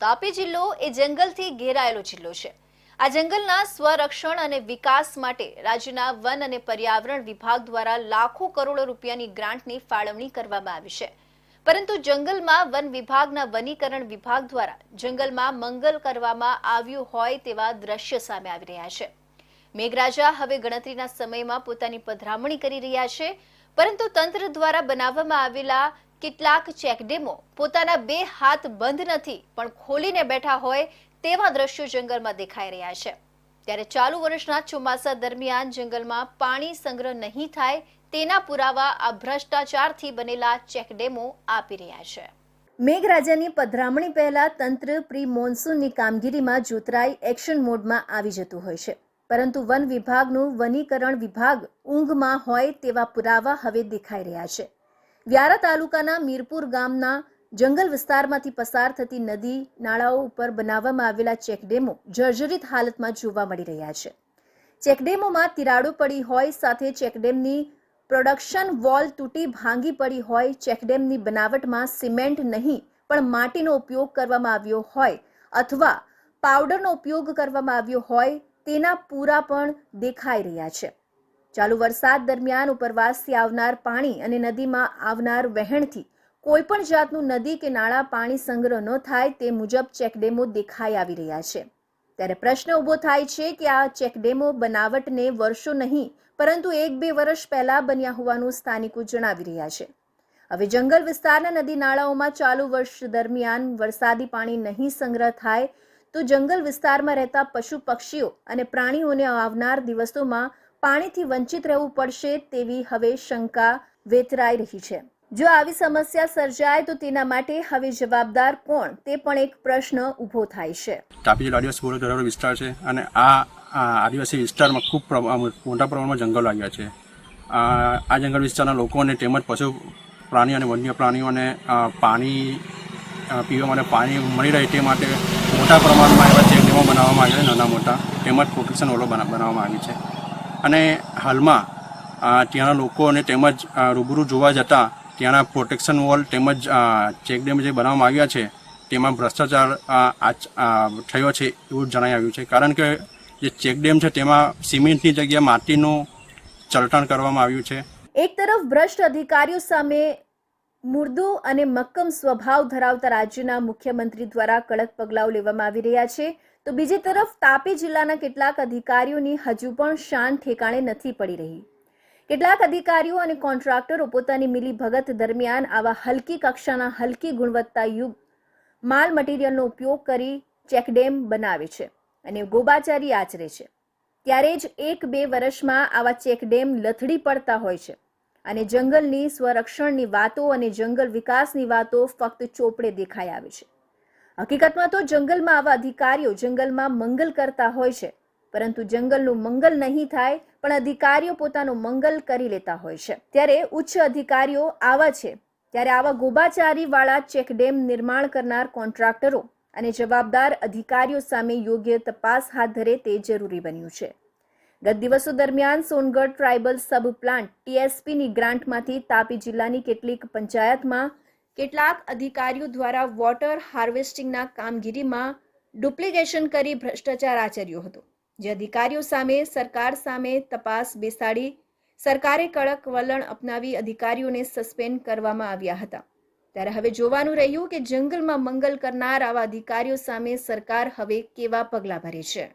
તાપી જિલ્લો એ જંગલથી ઘેરાયેલો જિલ્લો છે. આ જંગલના સ્વરક્ષણ અને વિકાસ માટે રાજ્યના વન અને પર્યાવરણ વિભાગ દ્વારા લાખો કરોડો રૂપિયાની ગ્રાન્ટની ફાળવણી કરવામાં આવી છે. પરંતુ જંગલમાં વન વિભાગના વનીકરણ વિભાગ દ્વારા જંગલમાં મંગલ કરવામાં આવ્યું હોય તેવા દ્રશ્ય સામે આવી રહ્યા છે. મેઘરાજા હવે ગણતરીના સમયમાં પોતાની પધરામણી કરી રહ્યા છે. પરંતુ તંત્ર દ્વારા બનાવવામાં આવેલા કેટલાક ચેકડેમો પોતાના બે હાથ બંધ નથી, પણ ખોલીને બેઠા હોય તેવા દ્રશ્યો જંગલમાં દેખાઈ રહ્યા છે. ત્યારે ચાલુ વર્ષના ચોમાસા દરમિયાન જંગલમાં પાણી સંગ્રહ નહીં થાય તેના પુરાવા આ ભ્રષ્ટાચારથી બનેલા ચેકડેમો આપી રહ્યા છે. મેઘરાજાની પધરામણી પહેલા તંત્ર પ્રી મોન્સૂનની કામગીરીમાં જોતરાઈ એક્શન મોડમાં આવી જતું હોય છે. પરંતુ વન વિભાગનું વનીકરણ વિભાગ ઊંઘમાં હોય તેવા પુરાવા હવે દેખાઈ રહ્યા છે. વ્યારા તાલુકાના મીરપુર ગામના જંગલ વિસ્તારમાંથી પસાર થતી નદી નાળાઓ ઉપર બનાવવામાં આવેલા ચેકડેમો જર્જરિત હાલતમાં જોવા મળી રહ્યા છે. ચેકડેમોમાં તિરાડો પડી હોય સાથે ચેકડેમની પ્રોડક્શન વોલ તૂટી ભાંગી પડી હોય, ચેકડેમની બનાવટમાં સિમેન્ટ નહીં, પણ માટીનો ઉપયોગ કરવામાં આવ્યો હોય અથવા પાવડરનો ઉપયોગ કરવામાં આવ્યો હોય તેના પૂરા પણ દેખાઈ રહ્યા છે. ચાલુ વરસાદ દરમિયાન ઉપરવાસથી આવનાર પાણી અને નદીમાં આવનાર વહેણથી કોઈ પણ જાતનું નદી કે નાળા પાણી સંગ્રહ ન થાય તે મુજબ ચેકડેમો દેખાઈ આવી રહ્યા છે. ત્યારે પ્રશ્ન ઊભો થાય છે કે આ ચેકડેમો બનાવટને વર્ષો નહીં, પરંતુ એક બે વર્ષ પહેલા બન્યા હોવાનું સ્થાનિકો જણાવી રહ્યા છે. હવે જંગલ વિસ્તારના નદી નાળાઓમાં ચાલુ વર્ષ દરમિયાન વરસાદી પાણી નહીં સંગ્રહ થાય તો જંગલ વિસ્તારમાં રહેતા પશુ પક્ષીઓ અને પ્રાણીઓને આવનાર દિવસોમાં પાણીથી વંચિત રહેવું પડશે તેવી હવે શંકા વેતરાઈ રહી છે. જો આવી સમસ્યા સર્જાય તો તેના માટે હવે જવાબદાર કોણ? તે પણ એક પ્રશ્ન ઊભો થાય છે. તાપી જિલ્લો આદિવાસી ધરાવતો વિસ્તાર છે અને આ આદિવાસી વિસ્તારમાં ખૂબ મોટા પ્રમાણમાં જંગલ આવ્યા છે. આ જંગલ વિસ્તારના લોકોને તેમજ પશુ પ્રાણી અને વન્ય પ્રાણીઓને પાણી પીવા માટે પાણી મળી રહે તે માટે મોટા પ્રમાણમાં એવા ચેકડેમો બનાવવામાં આવ્યા છે, નાના મોટા, તેમજ પ્રોટેક્શન વોલો બના- બનાવવામાં આવી છે. અને હાલમાં ત્યાંના લોકો અને તેમજ રૂબરૂ જોવા જતાં ત્યાંના પ્રોટેક્શન વોલ તેમજ ચેકડેમ જે બનાવવામાં આવ્યા છે, તેમાં ભ્રષ્ટાચાર થયો છે એવું જણાઈ આવ્યું છે. કારણ કે જે ચેકડેમ છે તેમાં સિમેન્ટની જગ્યાએ માટીનું ચલટણ કરવામાં આવ્યું છે. એક તરફ ભ્રષ્ટ અધિકારીઓ સામે મુર્દુ અને મક્કમ સ્વભાવ ધરાવતા રાજ્યના મુખ્યમંત્રી દ્વારા કડક પગલાઓ લેવામાં આવી રહ્યા છે. તો બીજી તરફ, તાપી જિલ્લાના કેટલાક અધિકારીઓની હજુ પણ શાન ઠેકાણે નથી પડી રહી. કેટલાક અધિકારીઓ અને કોન્ટ્રાક્ટરો પોતાની મિલીભગત દરમિયાન આવા હલકી કક્ષાના હલકી ગુણવત્તાયુક્ત માલ મટીરિયલનો ઉપયોગ કરી ચેકડેમ બનાવે છે અને ગોબાચારી આચરે છે. ત્યારે જ એક બે વર્ષમાં આવા ચેકડેમ લથડી પડતા હોય છે. અને જંગલની સ્વરક્ષણની વાતો અને જંગલ વિકાસની વાતો ફક્ત ચોપડે દેખાઈ આવે છે. હકીકતમાં તો જંગલમાં આવા અધિકારીઓ જંગલમાં મંગલ કરતા હોય છે, પરંતુ જંગલનું મંગલ નહીં થાય, પણ અધિકારીઓ પોતાનું મંગલ કરી લેતા હોય છે. ત્યારે ઉચ્ચ અધિકારીઓ આવા છે, ત્યારે આવા ગોબાચારી વાળા ચેકડેમ નિર્માણ કરનાર કોન્ટ્રાક્ટરો અને જવાબદાર અધિકારીઓ સામે યોગ્ય તપાસ હાથ ધરે તે જરૂરી બન્યું છે. ગત દિવસો દરમિયાન સોનગઢ ટ્રાઇબલ સબ પ્લાન્ટ ટીએસપીની ગ્રાન્ટમાંથી તાપી જિલ્લાની કેટલીક પંચાયતમાં કેટલાક અધિકારીઓ દ્વારા વોટર હાર્વેસ્ટિંગના કામગીરીમાં ડુપ્લિકેશન કરી ભ્રષ્ટાચાર આચર્યો હતો, જે અધિકારીઓ સામે, સરકાર સામે તપાસ બેસાડી સરકારે કડક વલણ અપનાવી અધિકારીઓને સસ્પેન્ડ કરવામાં આવ્યા હતા. ત્યારે હવે જોવાનું રહ્યું કે જંગલમાં મંગલ કરનાર આવા અધિકારીઓ સામે સરકાર હવે કેવા પગલાં ભરે છે.